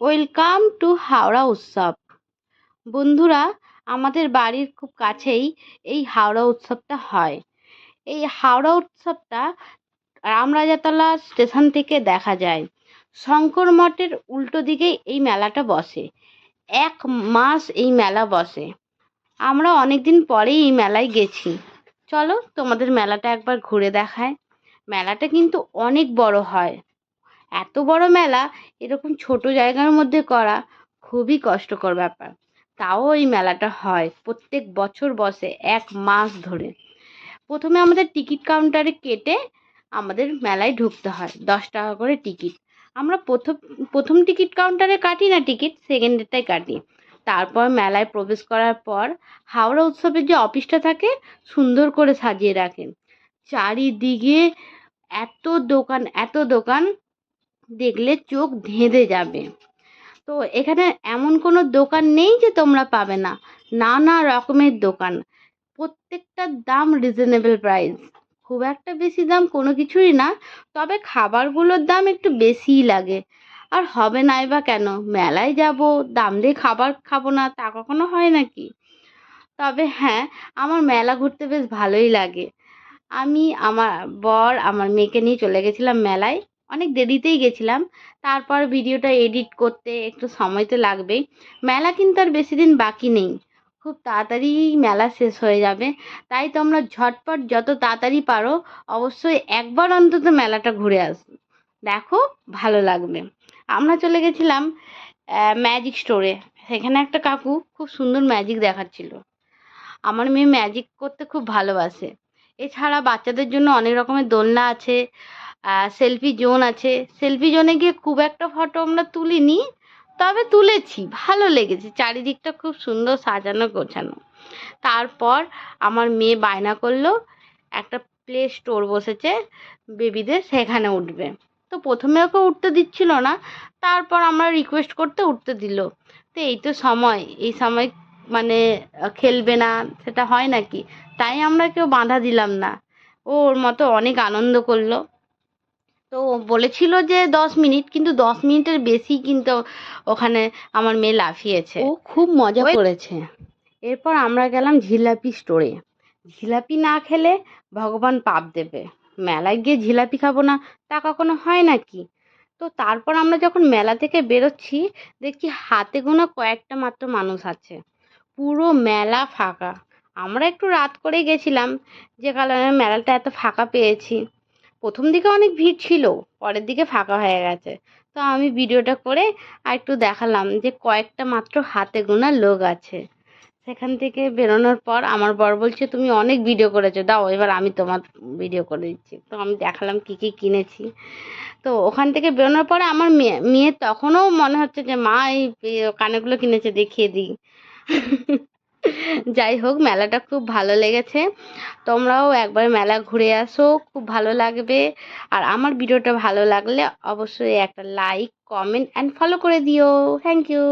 Welcome to Howrah উৎসব বন্ধুরা, আমাদের বাড়ির খুব কাছেই এই হাওড়া উৎসবটা হয়। এই হাওড়া উৎসবটা রামরাজাতলা স্টেশন থেকে দেখা যায়। শঙ্কর মঠের উল্টো দিকেই এই মেলাটা বসে। এক মাস এই মেলা বসে। আমরা অনেক দিন পরেই এই মেলায় গেছি। চলো তোমাদের মেলাটা একবার ঘুরে দেখায়। মেলাটা কিন্তু অনেক বড় হয়। এত বড় মেলা এরকম ছোট জায়গার মধ্যে করা খুবই কষ্টকর ব্যাপার। তাও এই মেলাটা হয় প্রত্যেক বছর বসে এক মাস ধরে। প্রথমে আমাদের টিকিট কাউন্টারে কেটে আমাদের মেলায় ঢুকতে হয়, দশ টাকা করে টিকিট। আমরা প্রথম প্রথম টিকিট কাউন্টারে কাটি না টিকিট সেকেন্ডেরটাই কাটি। তারপর মেলায় প্রবেশ করার পর হাওড়া উৎসবের যে অফিসটা থাকে, সুন্দর করে সাজিয়ে রাখেন। চারিদিকে এত দোকান এত দোকান দেখলে চোখ ধেঁধে যাবে। তো এখানে এমন কোনো দোকান নেই যে তোমরা পাবে না। নানা রকমের দোকান। প্রত্যেকটার দাম রিজনেবল প্রাইস খুব একটা বেশি দাম কোনো কিছুই না, তবে খাবারগুলোর দাম একটু বেশিই লাগে। আর হবে নাই বা কেন? মেলায় যাব, দাম দিয়ে খাবার খাব না, তা কখনো হয় নাকি? তবে হ্যাঁ আমার মেলা ঘুরতে বেশ ভালোই লাগে। আমি, আমার বর, আমার মেয়েকে নিয়ে চলে গেছিলাম মেলায়। অনেক দেরিতেই গেছিলাম। তারপর ভিডিওটা এডিট করতে একটু সময় তো লাগবেই। মেলা কিন্তু আর বেশি দিন বাকি নেই। খুব তাড়াতাড়ি মেলা শেষ হয়ে যাবে। তাই তোমরা ঝটপট যত তাড়াতাড়ি পারো, অবশ্যই একবার অন্তত মেলাটা ঘুরে আসো দেখো, ভালো লাগবে। আমরা চলে গেছিলাম ম্যাজিক স্টোরে সেখানে একটা কাকু খুব সুন্দর ম্যাজিক দেখাচ্ছিল। আমার মেয়ে ম্যাজিক করতে খুব ভালোবাসে। এছাড়া বাচ্চাদের জন্য অনেক রকমের দোলনা আছে। সেলফি জোন আছে। সেলফি জোনে গিয়ে খুব একটা ফটো আমরা তুলিনি, তবে তুলেছি, ভালো লেগেছে। চারিদিকটা খুব সুন্দর সাজানো গোছানো। তারপর আমার মেয়ে বায়না করল, একটা প্লে স্টোর বসেছে, বেবিদের সেখানে উঠবে। তো প্রথমে ওকে উঠতে দিচ্ছিল না, তারপর আমরা রিকোয়েস্ট করতে উঠতে দিল। তো এই তো সময়, এই সময় মানে খেলবে না, সেটা হয় নাকি? তাই আমরা কেউ বাধা দিলাম না। ওর মতো অনেক আনন্দ করল। তো বলেছিল যে দশ মিনিট কিন্তু দশ মিনিটের বেশি কিন্তু ওখানে আমার মেয়ে লাফিয়েছে। ও খুব মজা করেছে। এরপর আমরা গেলাম জিলাপি স্টোরে জিলাপি না খেলে ভগবান পাপ দেবে। মেলায় গিয়ে জিলাপি খাব না তা কখনো হয় নাকি? তো তারপর আমরা যখন মেলা থেকে বেরোচ্ছি দেখছি হাতে গোনা কয়েকটা মাত্র মানুষ আছে। পুরো মেলা ফাঁকা। আমরা একটু রাত করে গেছিলাম যে কারণে মেলাটা এত ফাঁকা পেয়েছি। প্রথম দিকে অনেক ভিড় ছিল, পরের দিকে ফাঁকা হয়ে গেছে। তো আমি ভিডিওটা করে আর একটু দেখালাম যে কয়েকটা মাত্র হাতে গোনা লোক আছে। সেখান থেকে বেরোনোর পর আমার বর বলছে, তুমি অনেক ভিডিও করেছ, দাও এবার আমি তোমার ভিডিও করে দিচ্ছি। তো আমি দেখালাম কী কী কিনেছি। তো ওখান থেকে বেরোনোর পরে আমার মেয়ে মেয়ে তখনও মনে হচ্ছে যে, মা, এই কানেগুলো কিনেছে, দেখিয়ে দিই। যাই হোক, মেলাটা খুব ভালো লেগেছে। তোমরাও একবার মেলা ঘুরে আসো, খুব ভালো লাগবে। আর আমার ভিডিওটা ভালো লাগলে অবশ্যই একটা লাইক কমেন্ট অ্যান্ড ফলো করে দিও। Thank you